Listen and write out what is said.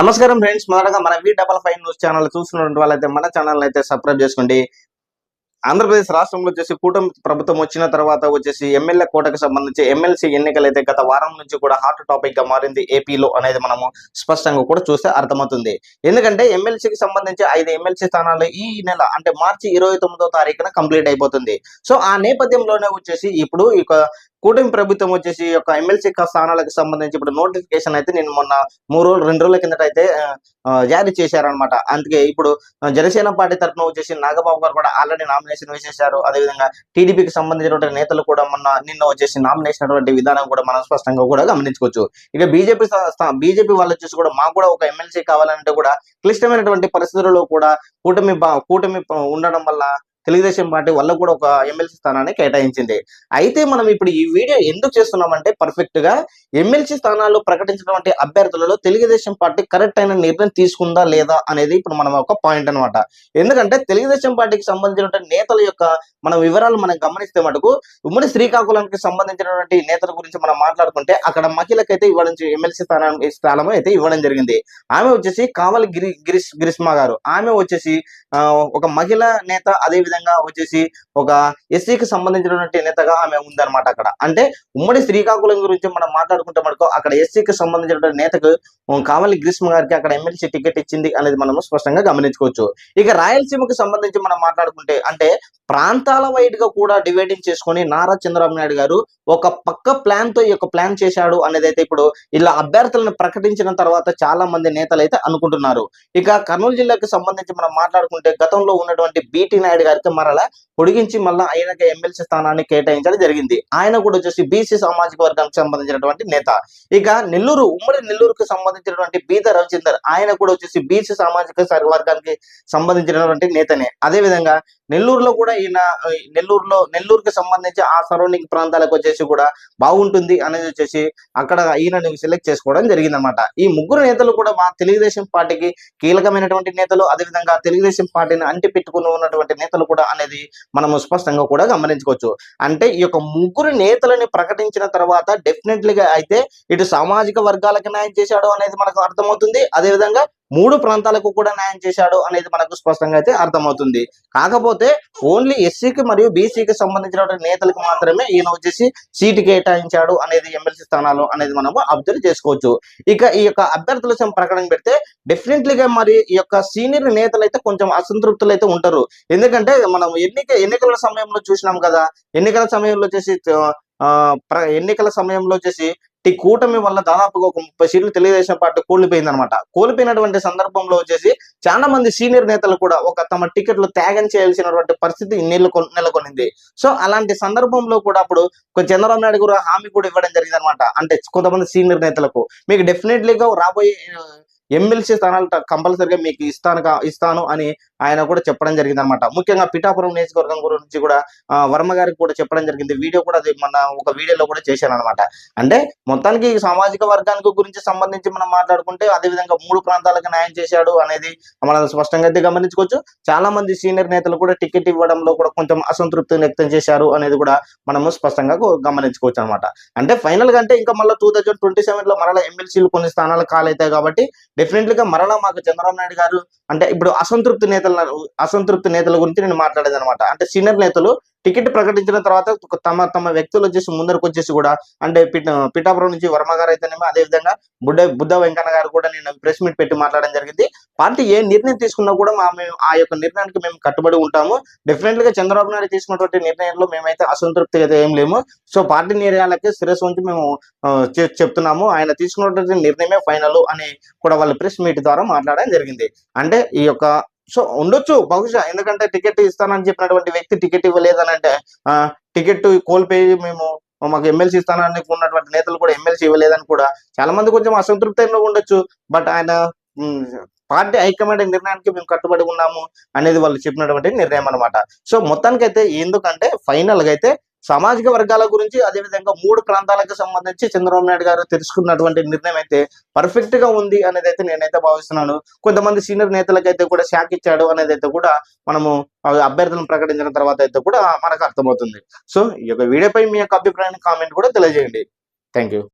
నమస్కారం ఫ్రెండ్స్ మొదటగా మన V double five news channel చూస్తున్నటువంటి వాళ్ళైతే మన ఛానల్ అయితే సబ్స్క్రైబ్ చేసుకోండి. ఆంధ్రప్రదేశ్ రాష్ట్రంలో వచ్చేసి కూటమి ప్రభుత్వం వచ్చిన తర్వాత వచ్చేసి ఎమ్మెల్యే కోటకు సంబంధించి ఎమ్మెల్సీ ఎన్నికలు అయితే గత వారం నుంచి కూడా హాట్ టాపిక్గా మారింది ఏపీలో అనేది మనము స్పష్టంగా కూడా చూస్తే అర్థమవుతుంది. ఎందుకంటే ఎమ్మెల్సీకి సంబంధించి ఐదు ఎమ్మెల్సీ స్థానాలు ఈ నెల అంటే మార్చి ఇరవై తొమ్మిదో తారీఖున కంప్లీట్ అయిపోతుంది. సో ఆ నేపథ్యంలోనే వచ్చేసి ఇప్పుడు ఈ కూటమి ప్రభుత్వం వచ్చేసి యొక్క ఎమ్మెల్సీ స్థానాలకు సంబంధించి ఇప్పుడు నోటిఫికేషన్ అయితే నేను మొన్న మూడు రోజులు రెండు రోజుల కిందట అయితే జారీ చేశారనమాట అందుకే ఇప్పుడు జనసేన పార్టీ తరఫున వచ్చేసి నాగబాబు గారు కూడా ఆల్రెడీ నామినేషన్ వేసేశారు. అదేవిధంగా టీడీపీకి సంబంధించినటువంటి నేతలు కూడా మొన్న నిన్న వచ్చేసి నామినేషన్ అటువంటి విధానం కూడా మనం స్పష్టంగా కూడా గమనించుకోవచ్చు. ఇక బీజేపీ బీజేపీ వాళ్ళు వచ్చేసి కూడా మాకు కూడా ఒక ఎమ్మెల్సీ కావాలంటే కూడా క్లిష్టమైనటువంటి పరిస్థితుల్లో కూడా కూటమి కూటమి ఉండడం వల్ల తెలుగుదేశం పార్టీ వల్ల కూడా ఒక ఎమ్మెల్సీ స్థానాన్ని కేటాయించింది. అయితే మనం ఇప్పుడు ఈ వీడియో ఎందుకు చేస్తున్నామంటే పర్ఫెక్ట్గా ఎమ్మెల్సీ స్థానాలు ప్రకటించినటువంటి అభ్యర్థులలో తెలుగుదేశం పార్టీ కరెక్ట్ అయిన నిర్ణయం తీసుకుందా లేదా అనేది ఇప్పుడు మనం ఒక పాయింట్ అన్నమాట. ఎందుకంటే తెలుగుదేశం పార్టీకి సంబంధించినటువంటి నేతల యొక్క మన వివరాలు మనం గమనిస్తే మటుకు ఉమ్మడి శ్రీకాకుళంకి సంబంధించినటువంటి నేతల గురించి మనం మాట్లాడుకుంటే అక్కడ మహిళకైతే ఇవ్వడం ఎమ్మెల్సీ స్థానం స్థానం అయితే ఇవ్వడం జరిగింది. ఆమె వచ్చేసి కావలి గిరి గిరిష్ గిరిష్మ గారు. ఆమె వచ్చేసి ఒక మహిళ నేత అదే విధంగా వచ్చేసి ఒక ఎస్సీకి సంబంధించినటువంటి నేతగా ఆమె ఉందన్నమాట అక్కడ. అంటే ఉమ్మడి శ్రీకాకుళం గురించి మనం మాట్లాడుకుంటే మనకు అక్కడ ఎస్సీకి సంబంధించినటువంటి నేతకు ఉం, కావలి గ్రీష్మ గారికి అక్కడ ఎమ్మెల్సీ టికెట్ ఇచ్చింది అనేది మనము స్పష్టంగా గమనించుకోవచ్చు. ఇక రాయలసీమకు సంబంధించి మనం మాట్లాడుకుంటే అంటే ప్రాంతాల వైడ్గా కూడా డివైడింగ్ చేసుకొని నారా చంద్రబాబు నాయుడు గారు ఒక పక్క ప్లాన్తో ఈ యొక్క ప్లాన్ చేశాడు అనేది అయితే ఇప్పుడు ఇలా అభ్యర్థులను ప్రకటించిన తర్వాత చాలా మంది నేతలు అయితే అనుకుంటున్నారు. ఇక కర్నూలు జిల్లాకు సంబంధించి మనం మాట్లాడుకుంటే గతంలో ఉన్నటువంటి బీటీ నాయుడు గారికి మరల పొడిగించి మళ్ళీ ఆయనకి ఎమ్మెల్సీ స్థానాన్ని కేటాయించడం జరిగింది. ఆయన కూడా వచ్చేసి బీసీ సామాజిక వర్గానికి సంబంధించినటువంటి నేత. ఇక నెల్లూరు ఉమ్మడి నెల్లూరుకు సంబంధించినటువంటి బీద రవిచందర్ ఆయన కూడా వచ్చేసి బీసీ సామాజిక వర్గానికి సంబంధించినటువంటి నేతనే. అదే విధంగా నెల్లూరులో కూడా ఈయన నెల్లూరులో నెల్లూరుకి సంబంధించి ఆ సరౌండింగ్ ప్రాంతాలకు వచ్చేసి కూడా బాగుంటుంది అనేది వచ్చేసి అక్కడ ఈయనని సెలెక్ట్ చేసుకోవడం జరిగిందన్నమాట. ఈ ముగ్గురు నేతలు కూడా మా తెలుగుదేశం పార్టీకి కీలకమైనటువంటి నేతలు అదేవిధంగా తెలుగుదేశం పార్టీని అంటి పెట్టుకుని ఉన్నటువంటి నేతలు కూడా అనేది మనము స్పష్టంగా కూడా గమనించుకోవచ్చు. అంటే ఈ యొక్క ముగ్గురు నేతలని ప్రకటించిన తర్వాత డెఫినెట్లీగా అయితే ఇటు సామాజిక వర్గాలకు న్యాయం చేశాడు అనేది మనకు అర్థమవుతుంది. అదేవిధంగా మూడు ప్రాంతాలకు కూడా న్యాయం చేశాడు అనేది మనకు స్పష్టంగా అయితే అర్థమవుతుంది. కాకపోతే ఓన్లీ ఎస్సీకి మరియు బీసీకి సంబంధించినటువంటి నేతలకు మాత్రమే ఈయన వచ్చేసి సీటు కేటాయించాడు అనేది ఎమ్మెల్సీ స్థానాలు అనేది మనము అబ్జర్వ్ చేసుకోవచ్చు. ఇక ఈ యొక్క అభ్యర్థుల ప్రకటన పెడితే డెఫినెట్లీగా మరి ఈ యొక్క సీనియర్ నేతలు అయితే కొంచెం అసంతృప్తులు అయితే ఉంటారు. ఎందుకంటే మనం ఎన్నిక ఎన్నికల సమయంలో చూసినాం కదా. ఎన్నికల సమయంలో వచ్చేసి ఎన్నికల సమయంలో వచ్చేసి ఈ కూటమి వల్ల దాదాపుగా ఒక ముప్పై సీట్లు తెలుగుదేశం పార్టీ కోల్పోయింది అనమాట కోల్పోయినటువంటి సందర్భంలో వచ్చేసి చాలా మంది సీనియర్ నేతలు కూడా ఒక తమ టికెట్లు త్యాగం చేయాల్సినటువంటి పరిస్థితి నెలకొ నెలకొనింది. సో అలాంటి సందర్భంలో కూడా అప్పుడు చంద్రబాబు నాయుడు కూడా హామీ కూడా ఇవ్వడం జరిగింది అనమాట అంటే కొంతమంది సీనియర్ నేతలకు. మీకు డెఫినెట్లీగా రాబోయే ఎమ్మెల్సీ స్థానాలు కంపల్సరిగా మీకు ఇస్తాను ఇస్తాను అని ఆయన కూడా చెప్పడం జరిగింది అనమాట ముఖ్యంగా పిఠాపురం నియోజకవర్గం గురించి కూడా వర్మ గారికి కూడా చెప్పడం జరిగింది. వీడియో కూడా అది మన ఒక వీడియోలో కూడా చేశాను అనమాట అంటే మొత్తానికి సామాజిక వర్గానికి గురించి సంబంధించి మనం మాట్లాడుకుంటే అదే విధంగా మూడు ప్రాంతాలకు న్యాయం చేశాడు అనేది మనం స్పష్టంగా అయితే గమనించుకోవచ్చు. చాలా మంది సీనియర్ నేతలు కూడా టికెట్ ఇవ్వడంలో కూడా కొంచెం అసంతృప్తిని వ్యక్తం చేశారు అనేది కూడా మనము స్పష్టంగా గమనించుకోవచ్చు అనమాట అంటే ఫైనల్గా అంటే ఇంకా మళ్ళీ టూ థౌజండ్ ట్వంటీ సెవెన్లో మరలా ఎమ్మెల్సీలు కొన్ని స్థానాలు కాలవుతాయి కాబట్టి డెఫినెట్లీగా మరలా మాకు చంద్రబాబు నాయుడు గారు అంటే ఇప్పుడు అసంతృప్తి నేతల అసంతృప్తి నేతల గురించి నేను మాట్లాడేది అనమాట అంటే సీనియర్ నేతలు టికెట్ ప్రకటించిన తర్వాత తమ తమ వ్యక్తులు వచ్చేసి ముందరకు వచ్చేసి కూడా అంటే పిఠాపురం నుంచి వర్మ గారు అయితేనేమో అదే విధంగా బుడ్డ బుద్ధ వెంకన్న గారు కూడా నేను ప్రెస్ మీట్ పెట్టి మాట్లాడడం జరిగింది. పార్టీ ఏ నిర్ణయం తీసుకున్నా కూడా మా మేము ఆ యొక్క నిర్ణయానికి మేము కట్టుబడి ఉంటాము. డెఫినెట్గా చంద్రబాబు నాయుడు తీసుకున్నటువంటి నిర్ణయంలో మేమైతే అసంతృప్తి అయితే ఏం లేము. సో పార్టీ నిర్ణయాలకి శిరస్సు ఉంచి మేము చెప్తున్నాము. ఆయన తీసుకున్నటువంటి నిర్ణయమే ఫైనల్ అని కూడా వాళ్ళు ప్రెస్ మీట్ ద్వారా మాట్లాడడం జరిగింది. అంటే ఈ యొక్క సో ఉండొచ్చు బహుశా ఎందుకంటే టికెట్ ఇస్తానని చెప్పినటువంటి వ్యక్తి టికెట్ ఇవ్వలేదని అంటే ఆ టికెట్ కోల్పోయి మేము మాకు ఎమ్మెల్సీ ఇస్తానని ఉన్నటువంటి నేతలు కూడా ఎమ్మెల్సీ ఇవ్వలేదని కూడా చాలా మంది కొంచెం అసంతృప్తిలో ఉండొచ్చు. బట్ ఆయన పార్టీ హైకమాండ్ నిర్ణయానికి మేము కట్టుబడి ఉన్నాము అనేది వాళ్ళు చెప్పినటువంటి నిర్ణయం అనమాట సో మొత్తానికైతే ఎందుకంటే ఫైనల్గా అయితే సామాజిక వర్గాల గురించి అదే విధంగా మూడు ప్రాంతాలకు సంబంధించి చంద్రబాబు నాయుడు గారు తెలుసుకున్నటువంటి నిర్ణయం అయితే పర్ఫెక్ట్గా ఉంది అనేది అయితే నేనైతే భావిస్తున్నాను. కొంతమంది సీనియర్ నేతలకైతే కూడా షాక్ ఇచ్చాడు అనేది అయితే కూడా మనము అభ్యర్థులను ప్రకటించిన తర్వాత అయితే కూడా మనకు అర్థమవుతుంది. సో ఈ యొక్క వీడియోపై మీ యొక్క అభిప్రాయాన్ని కామెంట్ కూడా తెలియజేయండి. Thank you